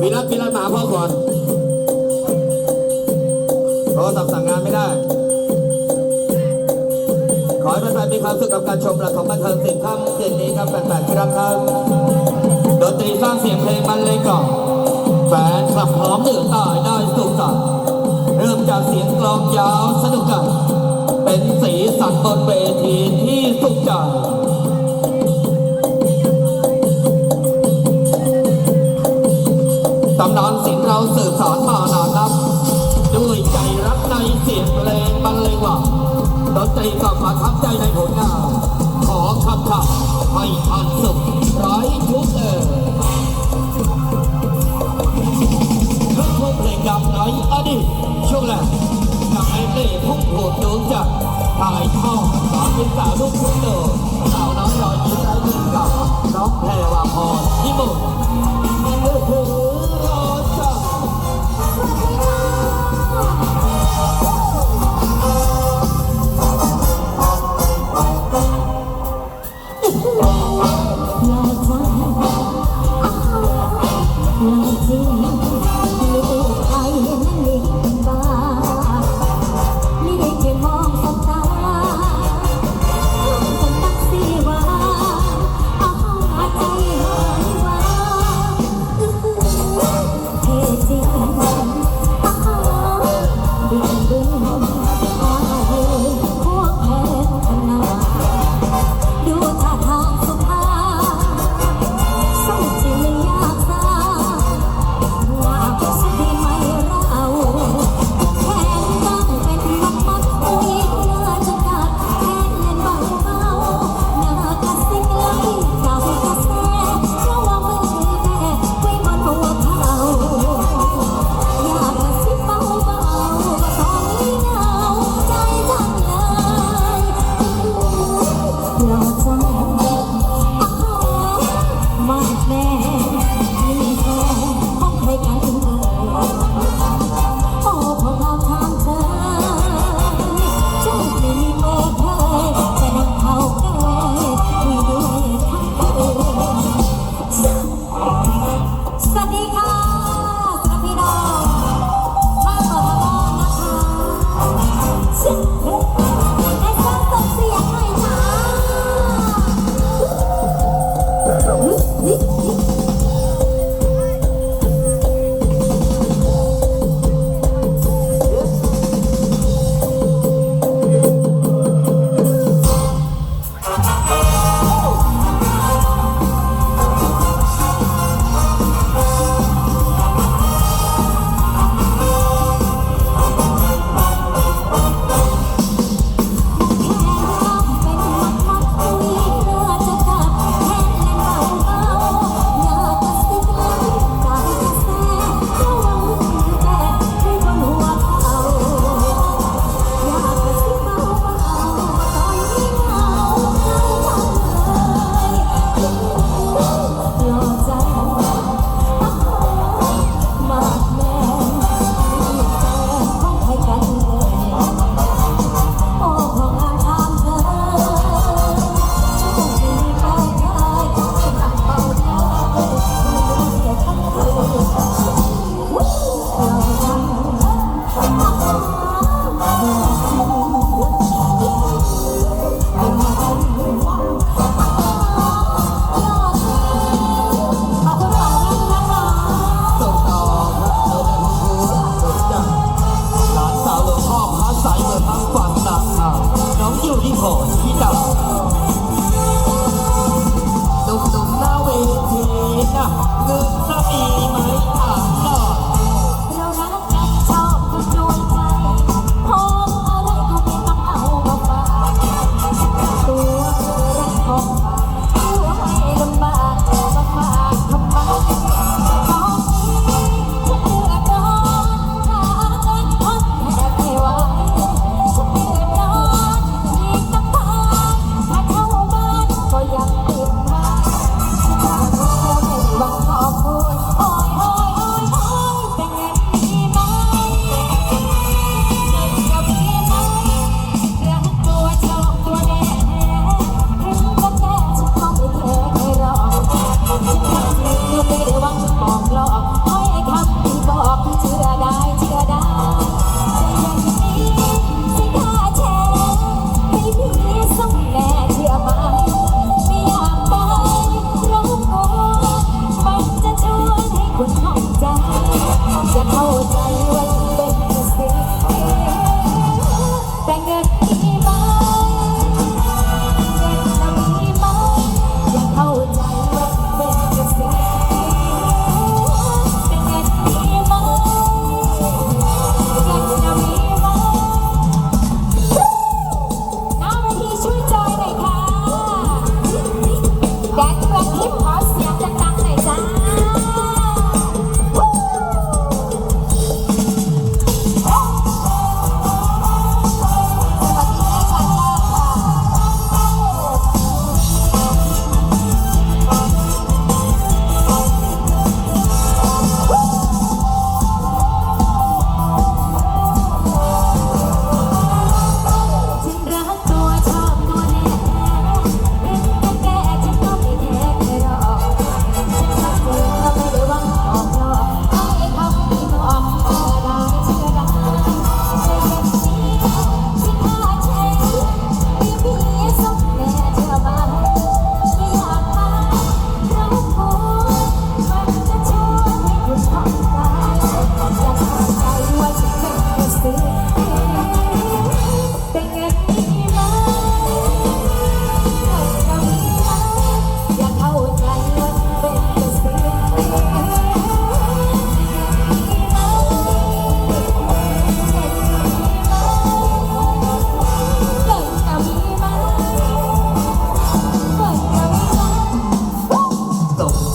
วีรัตวีรัตมาพ่อก่อนโทรศัพท์สั่งงานไม่ได้ ขอให้แฟนๆมีความสุขกับการชมระของบันเทิงสิ่งค่ำเย็นนี้ครับแฟนๆที่รักครับดนตรีสร้างเสียงเพลงบรรเลงก่อมแฟนคลับพร้อมเหนือใต้ได้สุขสันเริ่มจากเสียงกลองยาวสนุกกันเป็นสีสันบนเวทีที่สุขใจ นอนสินเราสืบสานมานานนับด้วยใจรักในเสียงเพลงบรรเลงวังดนตรีก็ประทับใจในผลงาน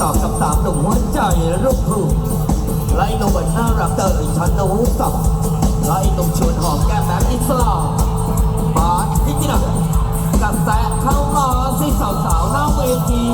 อบกับสามหนุ่มหัวใจและรูปผู้ไล่ตัวไมน่ารักเตยฉันนูสับไล่หนุ่มชวนหอมแก้มแบบอิสลามบาสพิจิตรกับแซะเข้ามาที่สาวสาวหน้าเวที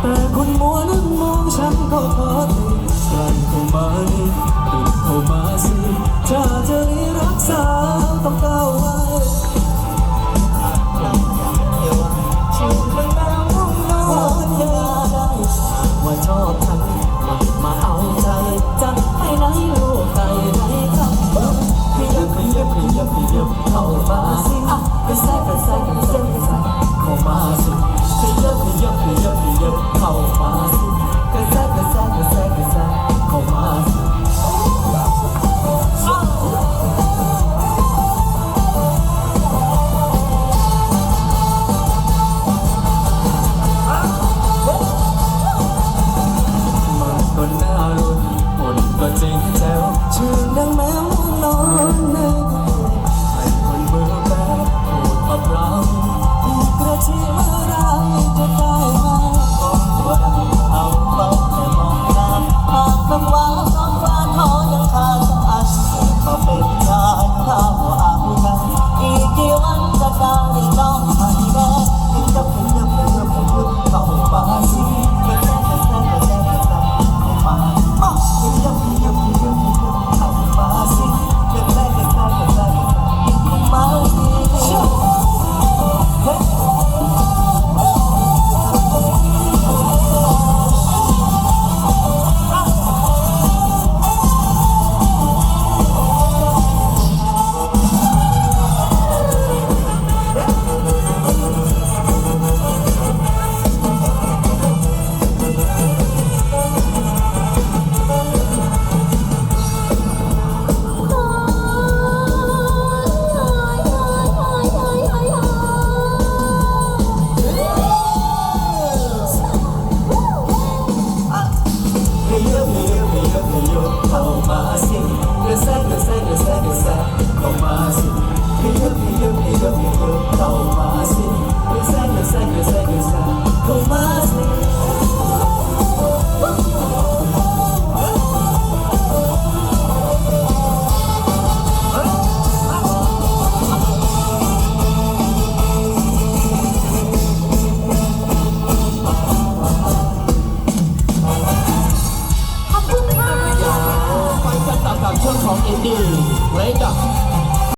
แต่คนมัวนั้นมองฉันก็พอทีใกล้เข้ามานี่ติดเข้ามาสิถ้าจะได้รักษาต้องก้าวไปชีวิตมันแม้วต้องนอนยาได้ว่าชอบ